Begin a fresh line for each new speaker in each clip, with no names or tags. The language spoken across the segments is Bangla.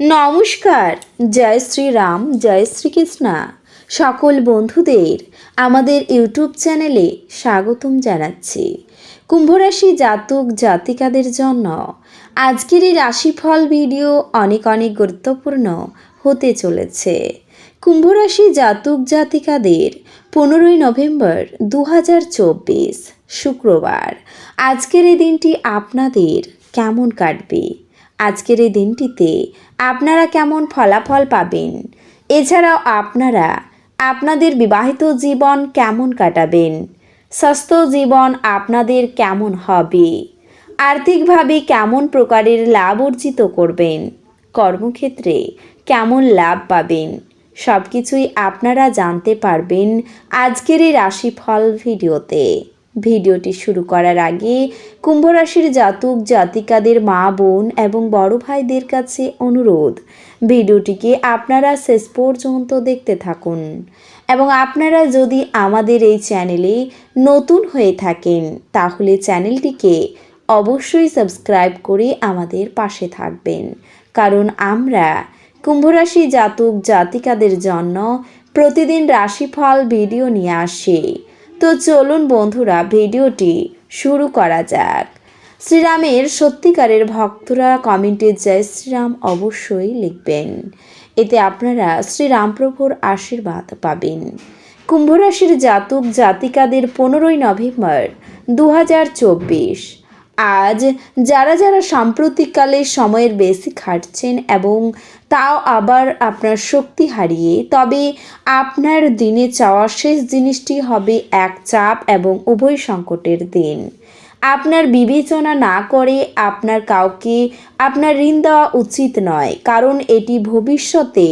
নমস্কার। জয় শ্রীরাম, জয় শ্রীকৃষ্ণা। সকল বন্ধুদের আমাদের ইউটিউব চ্যানেলে স্বাগতম জানাচ্ছি। কুম্ভরাশি জাতক, জাতিকাদের জন্য আজকের এই রাশিফল ভিডিও অনেক অনেক গুরুত্বপূর্ণ হতে চলেছে। কুম্ভরাশি জাতক, জাতিকাদের পনেরোই নভেম্বর দু হাজার চব্বিশ শুক্রবার। আজকের এই দিনটি আপনাদের কেমন কাটবে? আজকের এই দিনটিতে আপনারা কেমন ফলাফল পাবেন? এছাড়াও আপনারা আপনাদের বিবাহিত জীবন কেমন কাটাবেন? স্বাস্থ্য জীবন আপনাদের কেমন হবে? আর্থিকভাবে কেমন প্রকারের লাভ অর্জিত করবেন? কর্মক্ষেত্রে কেমন লাভ পাবেন? সব কিছুই আপনারা জানতে পারবেন আজকের এই রাশিফল ভিডিওতে। ভিডিওটি শুরু করার আগে কুম্ভ রাশির জাতক, জাতিকাদের মা, বোন এবং বড় ভাইদের কাছে অনুরোধ, ভিডিওটিকে আপনারা শেষ পর্যন্ত দেখতে থাকুন এবং আপনারা যদি আমাদের এই চ্যানেলে নতুন হয়ে থাকেন, তাহলে চ্যানেলটিকে অবশ্যই সাবস্ক্রাইব করে আমাদের পাশে থাকবেন। কারণ আমরা কুম্ভরাশি জাতক, জাতিকাদের জন্য প্রতিদিন রাশিফল ভিডিও নিয়ে আসি। তো চলুন বন্ধুরা, ভিডিওটি শুরু করা যাক। শ্রীরামের সত্যিকারের ভক্তরা কমেন্টে জয় শ্রীরাম অবশ্যই লিখবেন। এতে আপনারা শ্রীরামপ্রভুর আশীর্বাদ পাবেন। কুম্ভরাশির জাতক জাতিকাদের পনেরোই নভেম্বর দু হাজার চব্বিশ। আজ যারা যারা সাম্প্রতিককালে সময়ের বেশি খাটছেন এবং তাও আবার আপনার শক্তি হারিয়ে, তবে আপনার দিনে চাওয়া শেষ জিনিসটি হবে এক চাপ এবং উভয় সংকটের দিন। আপনার বিবেচনা না করে আপনার কাউকে আপনার ঋণ দেওয়া উচিত নয়, কারণ এটি ভবিষ্যতে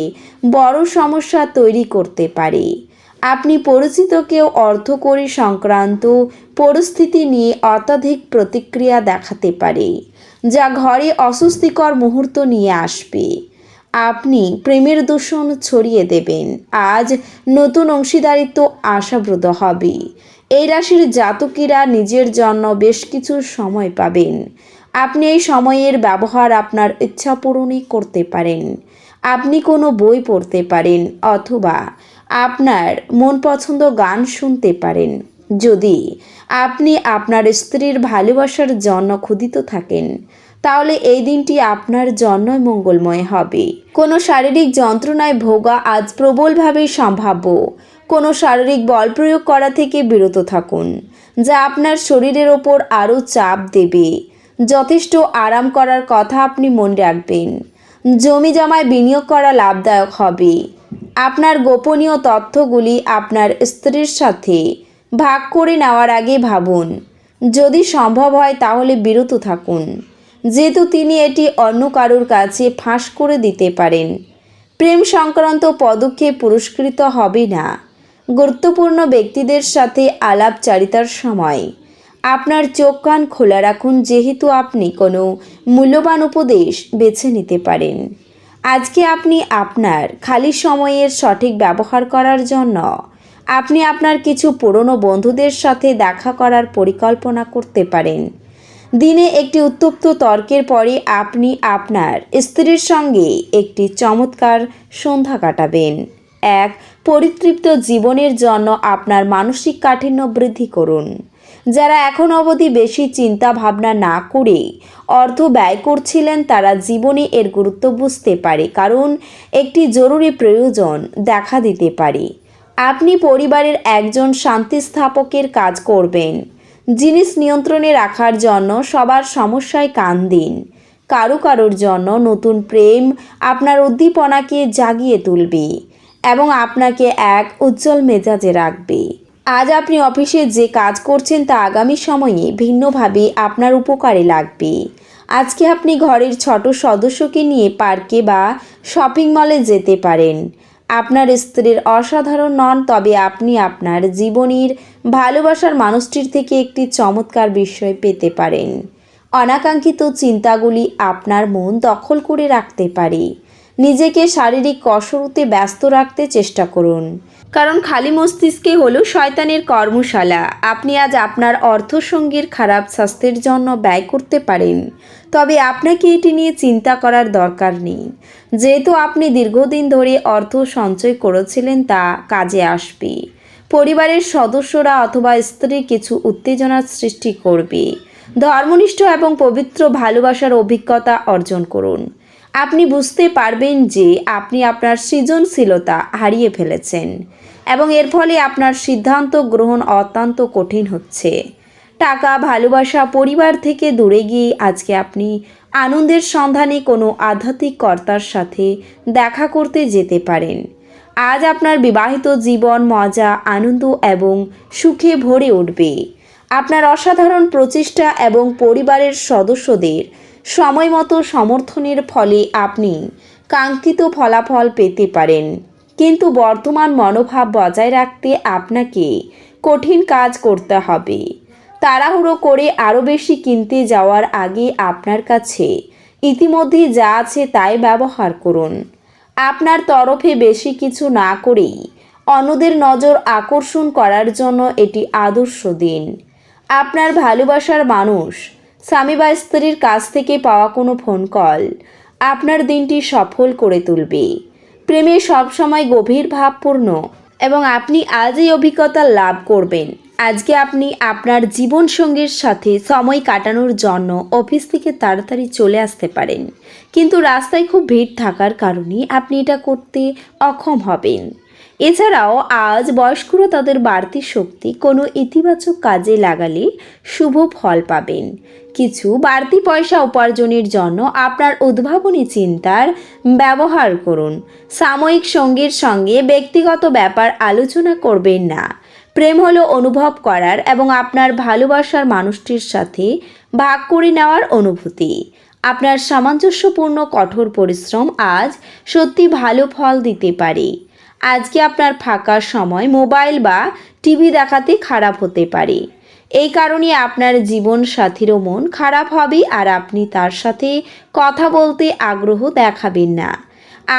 বড় সমস্যা তৈরি করতে পারে। আপনি পরিচিত কেউ অর্থকরী সংক্রান্ত পরিস্থিতি নিয়ে অত্যাধিক প্রতিক্রিয়া দেখাতে পারে, যা ঘরে অস্বস্তিকর মুহূর্ত নিয়ে আসবে। আপনি প্রেমের দূষণ ছড়িয়ে দেবেন। আজ নতুন অংশীদারিত্ব আশাব্রত হবে। এই রাশির জাতকীরা নিজের জন্য বেশ কিছু সময় পাবেন। আপনি এই সময়ের ব্যবহার আপনার ইচ্ছা পূরণই করতে পারেন। আপনি কোনো বই পড়তে পারেন অথবা আপনার মন পছন্দ গান শুনতে পারেন। যদি আপনি আপনার স্ত্রীর ভালোবাসার জন্য ক্ষুদিত থাকেন, তাহলে এই দিনটি আপনার জন্যই মঙ্গলময় হবে। কোনো শারীরিক যন্ত্রণায় ভোগা আজ প্রবলভাবে সম্ভাব্য। কোনো শারীরিক বল প্রয়োগ করা থেকে বিরত থাকুন, যা আপনার শরীরের ওপর আরও চাপ দেবে। যথেষ্ট আরাম করার কথা আপনি মনে রাখবেন। জমি জমায় বিনিয়োগ করা লাভদায়ক হবে। আপনার গোপনীয় তথ্যগুলি আপনার স্ত্রীর সাথে ভাগ করে নেওয়ার আগে ভাবুন। যদি সম্ভব হয় তাহলে বিরত থাকুন। যেহেতু তিনি এটি অন্য কারোর কাছে ফাঁস করে দিতে পারেন। প্রেম সংক্রান্ত পদক্ষেপ পুরস্কৃত হবে না। গুরুত্বপূর্ণ ব্যক্তিদের সাথে আলাপচারিতার সময়। আপনার চোখ কান খোলা রাখুন, যেহেতু আপনি কোনো মূল্যবান উপদেশ বেছে নিতে পারেন। আজকে আপনি আপনার খালি সময়ের সঠিক ব্যবহার করার জন্য আপনি আপনার কিছু পুরনো বন্ধুদের সাথে দেখা করার পরিকল্পনা করতে পারেন। দিনে একটি উত্তপ্ত তর্কের পরে আপনি আপনার স্ত্রীর সঙ্গে একটি চমৎকার সন্ধ্যা কাটাবেন। এক, পরিতৃপ্ত জীবনের জন্য আপনার মানসিক কাঠিন্য বৃদ্ধি করুন। যারা এখন অবধি বেশি চিন্তা ভাবনা না করে অর্থ ব্যয় করছিলেন, তারা জীবনে এর গুরুত্ব বুঝতে পারে, কারণ একটি জরুরি প্রয়োজন দেখা দিতে পারে। আপনি পরিবারের একজন শান্তি স্থাপকের কাজ করবেন, জিনিস নিয়ন্ত্রণে রাখার জন্য সবার সমস্যায় কান দিন, কারও কারোর জন্য নতুন প্রেম আপনার উদ্দীপনাকে জাগিয়ে তুলবে এবং আপনাকে এক উজ্জ্বল মেজাজে রাখবে। আজ আপনি অফিসে যে কাজ করছেন তা আগামী সময়ে ভিন্নভাবে আপনার উপকারে লাগবে। আজকে আপনি ঘরের ছোট সদস্যকে নিয়ে পার্কে বা শপিং মলে যেতে পারেন। আপনার স্ত্রীর অসাধারণ নন, তবে আপনি আপনার জীবনের ভালোবাসার মানুষটির থেকে একটি চমৎকার বিষয় পেতে পারেন। অনাকাঙ্ক্ষিত চিন্তাগুলি আপনার মন দখল করে রাখতে পারে। নিজেকে শারীরিক কসরতে ব্যস্ত রাখতে চেষ্টা করুন। কারণ খালি মস্তিষ্কে হলো শয়তানের কর্মশালা। আপনি আজ আপনার অর্থসঙ্গীর খারাপ স্বাস্থ্যের জন্য ব্যয় করতে পারেন। তবে আপনাকে এটি নিয়ে চিন্তা করার দরকার নেই। যেহেতু আপনি দীর্ঘদিন ধরে অর্থ সঞ্চয় করেছিলেন, তা কাজে আসবে। পরিবারের সদস্যরা অথবা স্ত্রী কিছু উত্তেজনার সৃষ্টি করবে। ধর্মনিষ্ঠ এবং পবিত্র ভালোবাসার অভিজ্ঞতা অর্জন করুন। আপনি বুঝতে পারবেন যে আপনি আপনার সৃজনশীলতা হারিয়ে ফেলেছেন এবং এর ফলে আপনার সিদ্ধান্ত গ্রহণ অত্যন্ত কঠিন হচ্ছে। টাকা, ভালোবাসা, পরিবার থেকে দূরে গিয়ে আজকে আপনি আনন্দের সন্ধানে কোনো আধ্যাত্মিক কর্তার সাথে দেখা করতে যেতে পারেন। আজ আপনার বিবাহিত জীবন, মজা, আনন্দ এবং সুখে ভরে উঠবে। আপনার অসাধারণ প্রচেষ্টা এবং পরিবারের সদস্যদের সময় মতো সমর্থনের ফলে আপনি কাঙ্ক্ষিত ফলাফল পেতে পারেন। কিন্তু বর্তমান মনোভাব বজায় রাখতে আপনাকে কঠিন কাজ করতে হবে। তাড়াহুড়ো করে আরও বেশি কিনতে যাওয়ার আগে আপনার কাছে ইতিমধ্যে যা আছে তাই ব্যবহার করুন। আপনার তরফে বেশি কিছু না করেই অন্যদের নজর আকর্ষণ করার জন্য এটি আদর্শ দিন। আপনার ভালোবাসার মানুষ স্বামী বা স্ত্রীর কাছ থেকে পাওয়া কোনো ফোন কল আপনার দিনটি সফল করে তুলবে। প্রেমে সবসময় গভীর ভাবপূর্ণ এবং আপনি আজ এই অভিজ্ঞতা লাভ করবেন। আজকে আপনি আপনার জীবনসঙ্গীর সাথে সময় কাটানোর জন্য অফিস থেকে তাড়াতাড়ি চলে আসতে পারেন। কিন্তু রাস্তায় খুব ভিড় থাকার কারণে আপনি এটা করতে অক্ষম হবেন। এছাড়াও আজ বয়স্করা তাদের বাড়তি শক্তি কোনো ইতিবাচক কাজে লাগালে শুভ ফল পাবেন। কিছু বাড়তি পয়সা উপার্জনের জন্য আপনার উদ্ভাবনী চিন্তার ব্যবহার করুন। সাময়িক সঙ্গীর সঙ্গে ব্যক্তিগত ব্যাপার আলোচনা করবেন না। প্রেম হলো অনুভব করার এবং আপনার ভালোবাসার মানুষটির সাথে ভাগ করে নেওয়ার অনুভূতি। আপনার সামঞ্জস্যপূর্ণ কঠোর পরিশ্রম আজ সত্যি ভালো ফল দিতে পারে। আজকে আপনার ফাঁকা সময় মোবাইল বা টিভি দেখাতে খারাপ হতে পারে। এই কারণে আপনার জীবন সাথীরও মন খারাপ হবে আর আপনি তার সাথে কথা বলতে আগ্রহ দেখাবেন না।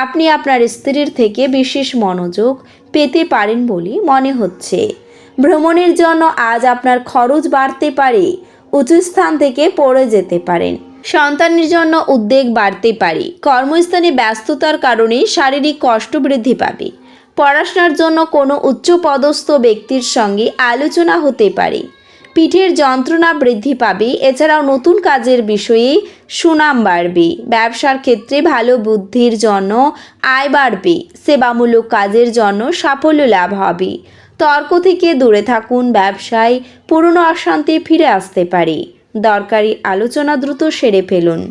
আপনি আপনার স্ত্রীর থেকে বিশেষ মনোযোগ পেতে পারেন বলে মনে হচ্ছে। ভ্রমণের জন্য আজ আপনার খরচ বাড়তে পারে, উঁচু স্থান থেকে পড়ে যেতে পারেন। সন্তানের জন্য উদ্বেগ বাড়তে পারে। কর্মস্থানে ব্যস্ততার কারণে শারীরিক কষ্ট বৃদ্ধি পাবে। পড়াশোনার জন্য কোনো উচ্চপদস্থ ব্যক্তির সঙ্গে আলোচনা হতে পারে। পিঠের যন্ত্রণা বৃদ্ধি পাবে। এছাড়াও নতুন কাজের বিষয়ে সুনাম বাড়বে। ব্যবসার ক্ষেত্রে ভালো বুদ্ধির জন্য আয় বাড়বে। সেবামূলক কাজের জন্য সাফল্য লাভ হবে। তর্ক থেকে দূরে থাকুন। ব্যবসায় পুরনো অশান্তি ফিরে আসতে পারে। দরকারি আলোচনা দ্রুত সেরে ফেলুন।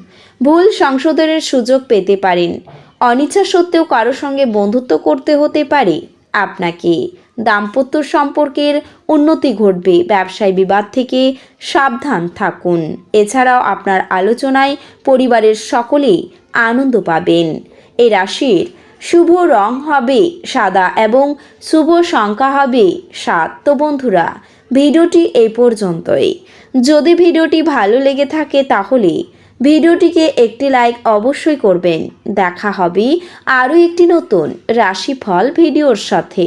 ভুল সংশোধনের সুযোগ পেতে পারেন। অনিচ্ছা সত্ত্বেও কারও সঙ্গে বন্ধুত্ব করতে হতে পারে। আপনাকে দাম্পত্য সম্পর্কের উন্নতি ঘটবে। ব্যবসায় বিবাদ থেকে সাবধান থাকুন। এছাড়াও আপনার আলোচনায় পরিবারের সকলেই আনন্দ পাবেন। এ রাশির শুভ রং হবে সাদা এবং শুভ সংখ্যা হবে সাত। তো বন্ধুরা, ভিডিওটি এই পর্যন্তই। যদি ভিডিওটি ভালো লেগে থাকে তাহলে ভিডিওটিকে একটি লাইক অবশ্যই করবেন। দেখা হবে আরও একটি নতুন রাশিফল ভিডিওর সাথে।